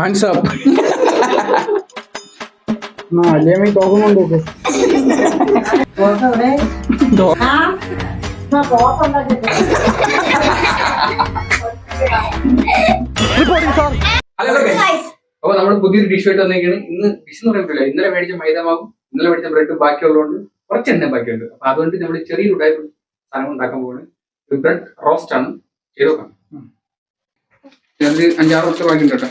Hands up അല്ലേ തോക്കുന്നുണ്ടോ hello guys. അപ്പൊ നമ്മൾ പുതിയൊരു ഡിഷ് ആയിട്ട് വന്നേക്കാണ്. ഇന്ന് ഡിഷ് എന്ന് പറയുന്നില്ല ഇന്നലെ മേടിച്ച മൈദമാവും ഇന്നലെ മേടിച്ച ബ്രെഡ് ബാക്കിയുള്ളതുകൊണ്ട് കുറച്ച് എണ്ണ ബാക്കിയുണ്ട്. അപ്പൊ അതുകൊണ്ട് നമ്മൾ ചെറിയ ഉടായ സാധനം ഉണ്ടാക്കാൻ പോകുന്നത് ബ്രെഡ് റോസ്റ്റ് ആണ്. ചെയ്ത് നോക്കാം. അഞ്ചാറ് വർഷം ബാക്കിയുണ്ട് കേട്ടോ.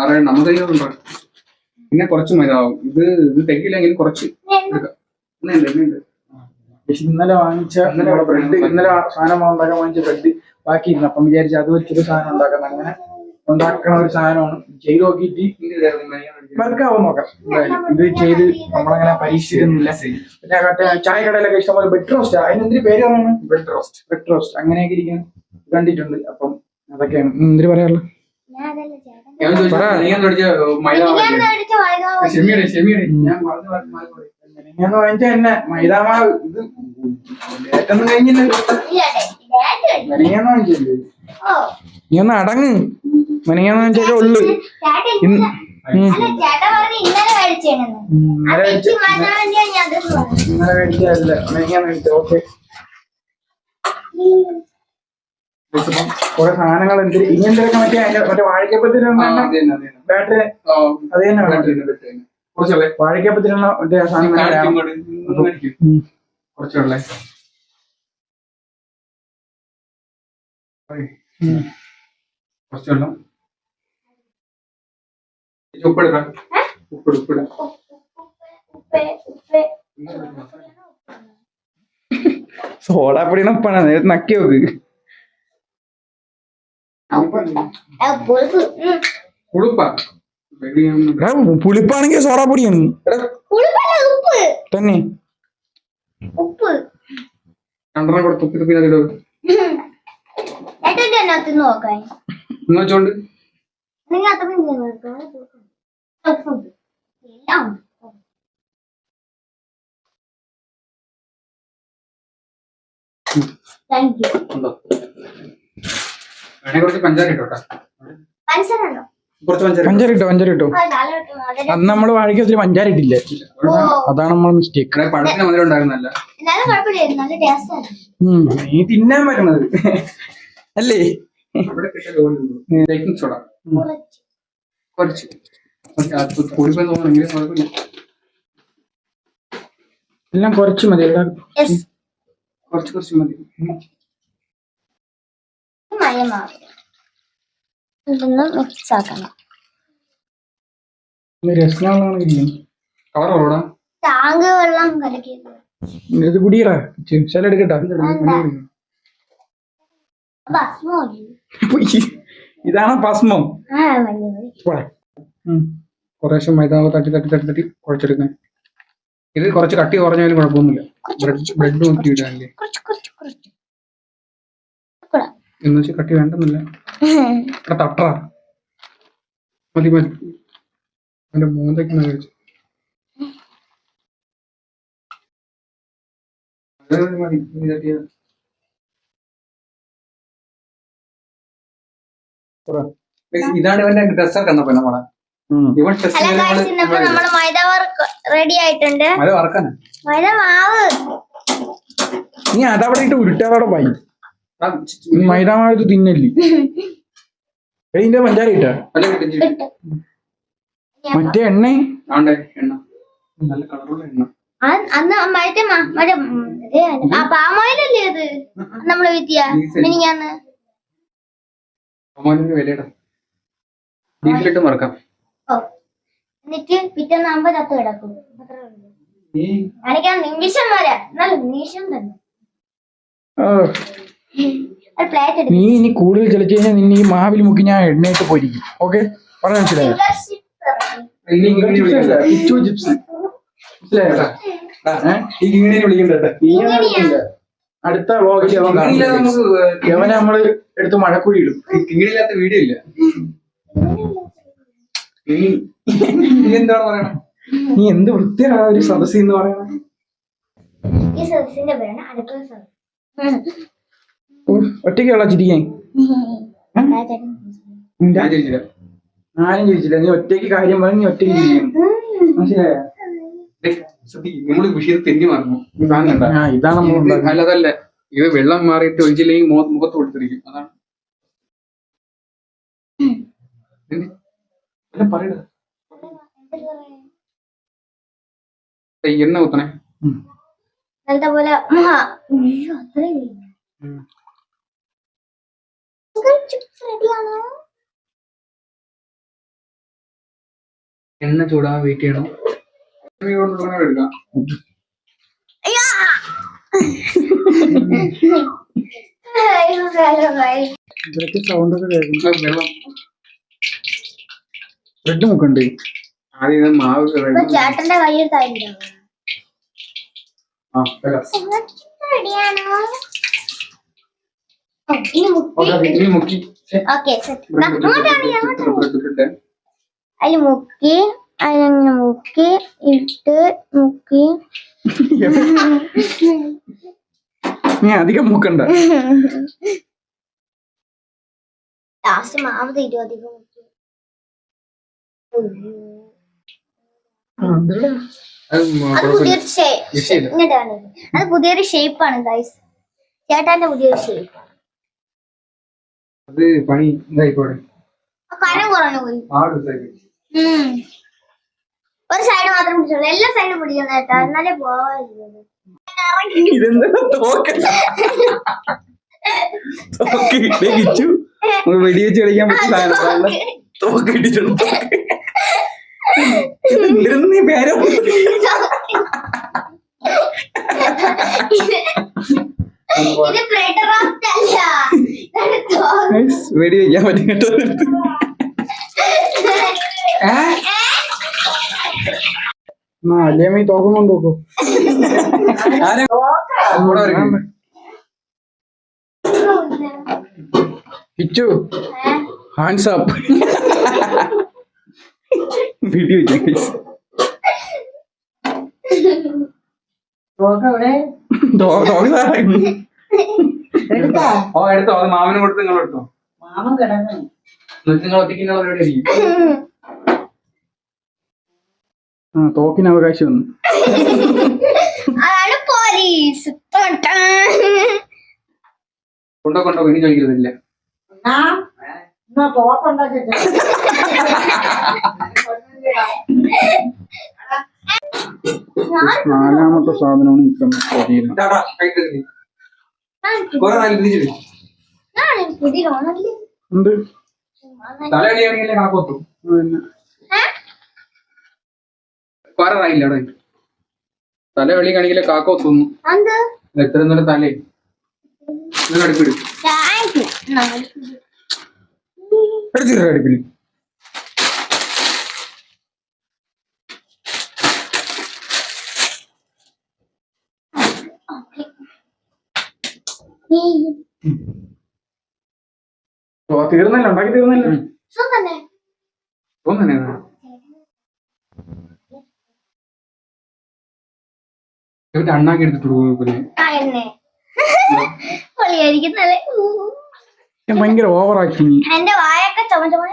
ആറ് നമ്മുടെ കയ്യിലുണ്ടോ പിന്നെ കുറച്ച് മൈദാവും ഇത് ഇത് തെക്കില്ലെങ്കിൽ കുറച്ച് എടുക്കാം. ഇന്നലെ വാങ്ങിച്ച ഇന്നലെ ബ്രെഡ് ഇന്നലെ സാധനം ഉണ്ടാക്കാൻ വാങ്ങിച്ച ബ്രെഡ് ബാക്കിയിരുന്നു. അപ്പം വിചാരിച്ചു അത് വെച്ചൊരു സാധനം ഉണ്ടാക്കാൻ അങ്ങനെ ഉണ്ടാക്കണ ഒരു സാധനമാണ്. ചെയ്ത് നോക്കിയിട്ട് വർക്കാവും നോക്കാം. എന്തായാലും ഇത് ചെയ്ത് നമ്മളങ്ങനെ പരീക്ഷിച്ചിരുന്നില്ല പിന്നെ ചായ കടയിലൊക്കെ ഇഷ്ടംപോലെ ബെഡ് റോസ്റ്റ് അതിനെന്തിന് പേര് പറയുന്നത് ബെഡ് റോസ്റ്റ് ബെഡ് റോസ്റ്റ് അങ്ങനെയൊക്കെ ഇരിക്കാൻ കണ്ടിട്ടുണ്ട്. അപ്പം അതൊക്കെയാണ്. എന്തിനു പറയാനുള്ളത്? ഞാൻ ഞാൻ. ഞാൻ വാങ്ങിച്ച ഇത് മെനങ്ങാന്ന് വാങ്ങിച്ചില്ലേ? നീ ഒന്ന് അടങ്ങ്. മെനങ്ങാന്ന് വാങ്ങിച്ചാലേ ഉള്ളു. ഇന്നലെ കഴിച്ച അതെനിക്ക് മാറ്റാൻ വേണ്ടിയാണ് ഞാൻ അത് പറഞ്ഞത്. ഇന്നലെ കഴിച്ചതല്ല മെനങ്ങാന്ന് കഴിച്ച ഓക്കെ ഇതിപ്പം, കുറെ സാധനങ്ങൾ എന്ത് ഇനി എന്തൊക്കെ മറ്റേ അതിന്റെ മറ്റേ വാഴക്കപ്പത്തിന്. ബാറ്ററി. അത് തന്നെ വാഴക്കപ്പത്തിലുള്ള മറ്റേ സാധനം കാണിക്കും വേണം. ഇങ്ങോട്ട്, ഇങ്ങോട്ട് കാണിക്കും. ഉം. കുറച്ച് വെള്ളേ ഉം. കുറച്ച് വെള്ളം ഉപ്പെടുക്കാം ഉപ്പിട് ഉപ്പിട് ഉപ്പ്, ഉപ്പ്. സോഡാപ്പൊടിയുടെ ഒപ്പാണ് നക്കി നോക്ക്. പുളിപ്പ്. പുളിപ്പാണെങ്കിൽ പുളിപ്പല്ല, ഉപ്പ്. തന്നെ. ഉപ്പ്. രണ്ടെണ്ണം കൂടെ തുപ്പി തുപ്പി വെച്ചോണ്ട്. നിങ്ങൾ. താങ്ക് യു കുറച്ച് പഞ്ചാര കുറച്ച് പഞ്ചാര പഞ്ചാര ഇട്ടോ പഞ്ചാര ഇട്ടോ? അന്ന് നമ്മൾ വാഴയ്ക്ക് പഞ്ചാര ഇട്ടില്ല. ഓ, അതാണ് നമ്മൾ മിസ്റ്റേക്ക് പഴത്തിന് നീ തിന്നാൻ പറ്റണത് അല്ലേ? Baking soda. കുറച്ച്. കൂടിപ്പോയി തോന്നുന്നെങ്കിലും കുഴപ്പമില്ല. എല്ലാം കുറച്ച് മതി. കുറച്ച് കുറച്ച് മതി. മയമാവും ഇതൊന്ന് മിക്സ് ആക്കണം ടാങ്ക് വെള്ളം കലക്കിയത് ഇത് കുടിയടാ. ചില എടുക്കട്ടാ ഭസ്മോ ഇതാണ് ഭസ്മം. കുറേശ്ശെ മൈദാവ് തട്ടി തട്ടി തട്ടി തട്ടി കുഴച്ചെടുക്കാൻ ഇത് കുറച്ച് കട്ടി കുറഞ്ഞാലും കുഴപ്പമൊന്നുമില്ല. ബ്രെഡ് ബ്രെഡ് നോക്കി ഇടാനല്ലേ എന്ന് വെച്ചാൽ കട്ടി വേണ്ടെന്നില്ല. തട്ടറ മതി മതി. അതിന്റെ മൂന്നൊക്കെ കഴിച്ചു മതി ഇതാണ് ഇവന്റെ ഡ്രസ്സർ കണ്ടപ്പോ നമ്മളെ ഇവൻ മൈദ വർക്ക് റെഡി ആയിട്ടുണ്ട്. മഴ വറക്കാനാ? മൈദ മാവ്. നീ അതവിടെ ഇട്ട് ഉരുട്ടാതോടെ ചി- മൈദാമാവ് തിന്നല്ലേ. ഇതിന്റെ പഞ്ചാര ഇട്ടാ. മറ്റേ എണ്ണ? നല്ല കളറുള്ള എണ്ണ. അന്ന് മറ്റേ മറ്റേ പാമോയിലല്ലേ അത്? നമ്മൾ വിത്തിയ Diesel. മിനിങ്ങാന്ന്. അമ്മാവിന്റെ വിലയിടാ. ഡീസലിട്ട് മറക്കാം. ഓ. എന്നിട്ട് ചത്ത് കിടക്കും. വരെ നിമിഷം തന്നെ. ഓ, പ്ലേറ്റ് എടുക്കും നീ ഇനി കൂടുതൽ ചലിച്ചു കഴിഞ്ഞാൽ നിന്നെ ഈ മാവിൽ മുക്കി ഞാൻ എണ്ണയിട്ട് പോയിരിക്കും ഓക്കെ പറഞ്ഞു മനസ്സിലായോ. അടുത്ത വ്ളോഗിൽ അവൻ കിങ്ങിണില്ലാതെ യവനെ നമ്മൾ എടുത്ത് മഴക്കുഴി ഇടും. കിങ്ങിണില്ലാത്ത വീഡിയോ ഇല്ല. നീ എന്താണ് പറയണേ? നീ എന്ത് വൃത്തിയാണ് ഒരു സദസ്സി എന്ന് പറയണത്? ഈ സദസ്സിന്റെ പേരാണ് അടുക്കള സദസ് ഒറ്റയ്ക്കുള്ള ചിരിക്കാൻ. ഞാൻ ചിരിച്ചില്ല. ഞാനും ചിരിച്ചില്ല. നീ ഒറ്റയ്ക്ക് കാര്യം പറഞ്ഞ് നീ ഒറ്റയ്ക്ക് മനസ്സിലായോ? നമ്മൾ വിഷയം തെന്നി മാറുന്നു. ഇതാണ് ഇത് വെള്ളം മാറിയിട്ട് ഒഴിച്ചില്ലെങ്കിൽ മുഖ- മുഖത്ത് കൊടുത്തിരിക്കും അതാണ്. പറയടാ. എണ്ണ കുത്തണേ. പോലെ എണ്ണ ചൂടാൻ വെയിറ്റ് ചെയ്യണം. എടുക്കാം. സൗണ്ട് ഒക്കെ ബ്രെഡ് മുക്കണ്ട്? ആദ്യം മാവ് ചേട്ടന്റെ കയ്യിൽ തരണ്ടോ ആ, ഇനി മുക്കി. അതിൽ മുക്കി. അതിലങ്ങനെ മുക്കി ഇട്ട് മുക്കി. അധികം മുക്കണ്ട. ലാസ്റ്റ് മാവ് തരും അധികം മുക്കി. അത്. പുതിയൊരു ഷേപ്പ് ആണ് അത് പുതിയൊരു ഷേപ്പാണ് ഗൈസ് ചേട്ടാന്റെ പുതിയൊരു ഷേപ്പ് അത് പണി ഇതായിക്കോട്ടെ. കനം കുറഞ്ഞു പോയി. ഉം. ഒരു സൈഡ് മാത്രം പിടിച്ചോളൂ. എല്ലാ സൈഡും പിടിക്കണം കേട്ടോ. എന്നാലേ പോവാതിരുന്നത് ഇതെന്താ തോക്ക? തോക്ക് ഇടിച്ചു. നമുക്ക് വെടിവെച്ച് കളിക്കാൻ പറ്റിയ സാധനം തോക്ക്. ഇടിച്ചിട്ടുണ്ട് ഇരുന്ന് നീ പേരോ? തോക്ക്. വെടി വെക്കാൻ പറ്റും കേട്ടോ. അല്ലേ ഈ തോക്കം ഏ? ഹാൻഡ്സ് അപ്പ് വീഡിയോ ഓ എടുത്തോ. അത് മാമന് കൊടുത്ത് നിങ്ങൾ എടുത്തോ. മാമൻ കിടന്നു. എന്നിട്ട് നിങ്ങൾ ഒറ്റയ്ക്ക് പരിപാടി ആയിരിക്കും ആ തോക്കിന് അവകാശം വന്നു. അതാണ് പോലീസ്. കൊണ്ടോ കൊണ്ടോ ഇനി ചോദിക്കരുതില്ല. നാലാമത്തെ സാധനമാണ് നിൽക്കുന്നത് കുറെ നല്ല കണക്കൊത്തു? കുറെ അവിടെ തല വെളിയാണെങ്കിലേ കാക്കൊത്തുന്നു. എന്ത്? എത്ര നല്ല തലേ. നിങ്ങൾ അടുപ്പിടും എടുത്തിട്ട് അടുപ്പിൽ ഓ തീർന്നല്ലോ ഉണ്ടാക്കി തീർന്നല്ലോ. തന്നെ തോന്നുന്നേ ഇവന്റെ അണ്ണാക്കി എടുത്തിട്ട് കൊടുക്കും പിന്നെ ഞാൻ ഭയങ്കര ഓവർ ആക്ടിങ് എന്റെ വായൊക്കെ ചുമ ചുമ.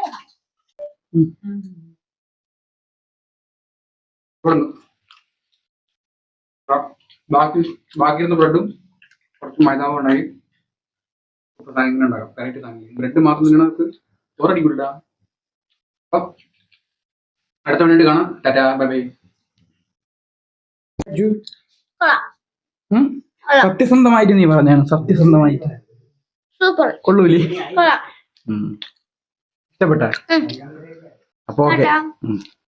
ആ, ബാക്കി ബാക്കിയിരുന്ന ബ്രെഡും കുറച്ച് മൈദാവും ഉണ്ടായി സാധനങ്ങൾ ഉണ്ടാകും കറക്റ്റ് സാധനം ബ്രെഡ് മാത്രം നിങ്ങൾക്ക് ചോറടി അപ്പൊ അടുത്ത വേണ്ടി കാണാം. ടാറ്റാ ബൈ ബൈ സത്യസന്ധമായിട്ട് നീ പറഞ്ഞാണ് സത്യസന്ധമായിട്ട്. സൂപ്പർ. കൊള്ളൂലേ? കൊള്ളാം. ഇഷ്ടപ്പെട്ട. അപ്പൊ ഓക്കെ.